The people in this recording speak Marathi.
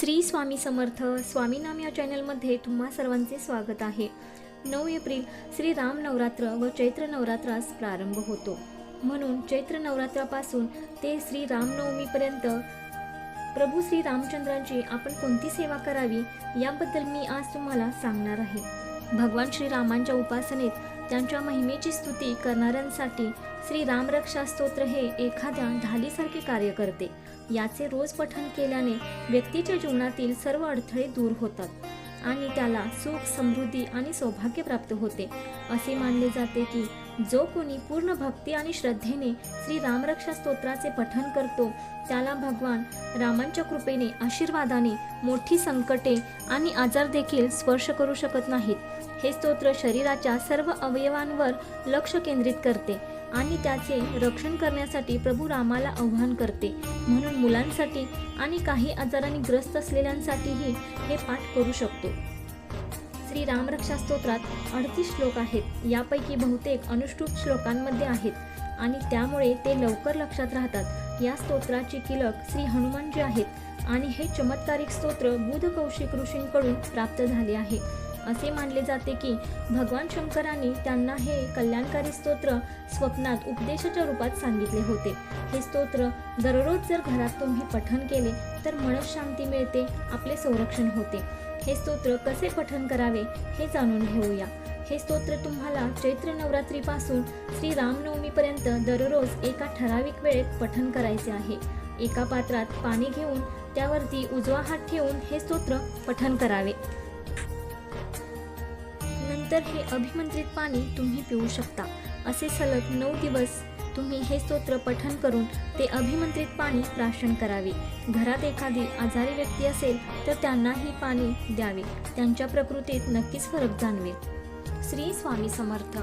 श्री स्वामी समर्थ स्वामी नाम या चॅनलमध्ये तुम्हा सर्वांचे स्वागत आहे. नऊ एप्रिल श्री राम नवरात्र व चैत्र नवरात्रास प्रारंभ होतो. म्हणून चैत्र नवरात्रापासून ते श्री रामनवमीपर्यंत प्रभू श्री रामचंद्रांची आपण कोणती सेवा करावी याबद्दल मी आज तुम्हाला सांगणार आहे. भगवान श्रीरामांच्या उपासनेत त्यांच्या महिमेची स्तुती करणाऱ्यांसाठी श्री रामरक्षा स्तोत्र हे एखाद्या ढालीसारखे कार्य करते. याचे रोज पठन केल्याने व्यक्तीच्या जीवनातील सर्व अडथळे दूर होतात आणि त्याला सुख समृद्धी आणि सौभाग्य प्राप्त होते. असे मानले जाते की जो कोणी पूर्ण भक्ती आणि श्रद्धेने श्री रामरक्षा स्तोत्राचे पठन करतो त्याला भगवान रामांच्या कृपेने आशीर्वादाने मोठी संकटे आणि आजार देखील स्पर्श करू शकत नाहीत. हे स्तोत्र शरीराच्या सर्व अवयवांवर लक्ष केंद्रित करते. आणि त्याचे रक्षण करण्यासाठी प्रभू रामाला आव्हान करते. म्हणून मुलांसाठी आणि काही आजारांनी ग्रस्त असलेल्यांसाठीही हे पाठ करू शकतो. श्री रामरक्षा स्तोत्रात अडतीस श्लोक आहेत. यापैकी बहुतेक अनुष्टुप श्लोकांमध्ये आहेत. आणि त्यामुळे ते लवकर लक्षात राहतात. या स्तोत्राची किलक श्री हनुमानजी आहेत. आणि हे चमत्कारिक स्तोत्र बुध कौशिक ऋषींकडून प्राप्त झाले आहे. असे मानले जाते की भगवान शंकरांनी त्यांना हे कल्याणकारी स्तोत्र स्वप्नात उपदेशाच्या रूपात सांगितले होते. हे स्तोत्र दररोज जर घरात तुम्ही पठण केले तर मनशांती मिळते आपले संरक्षण होते. हे स्तोत्र कसे पठण करावे हे जाणून घेऊया. हे स्तोत्र तुम्हाला चैत्र नवरात्रीपासून श्री रामनवमीपर्यंत दररोज एका ठराविक वेळेत पठण करायचे आहे. एका पात्रात पाणी घेऊन त्यावरती उजवा हात ठेवून हे स्तोत्र पठण करावे. तर हे अभिमंत्रित पाणी तुम्ही पिऊ शकता. असे सलग नऊ दिवस तुम्ही हे स्तोत्र पठण करून ते अभिमंत्रित पाणी प्राशन करावे. घरात एखादी आजारी व्यक्ती असेल तर त्यांनाही पाणी द्यावे. त्यांच्या प्रकृतीत नक्कीच फरक जाणवेल. श्री स्वामी समर्थ.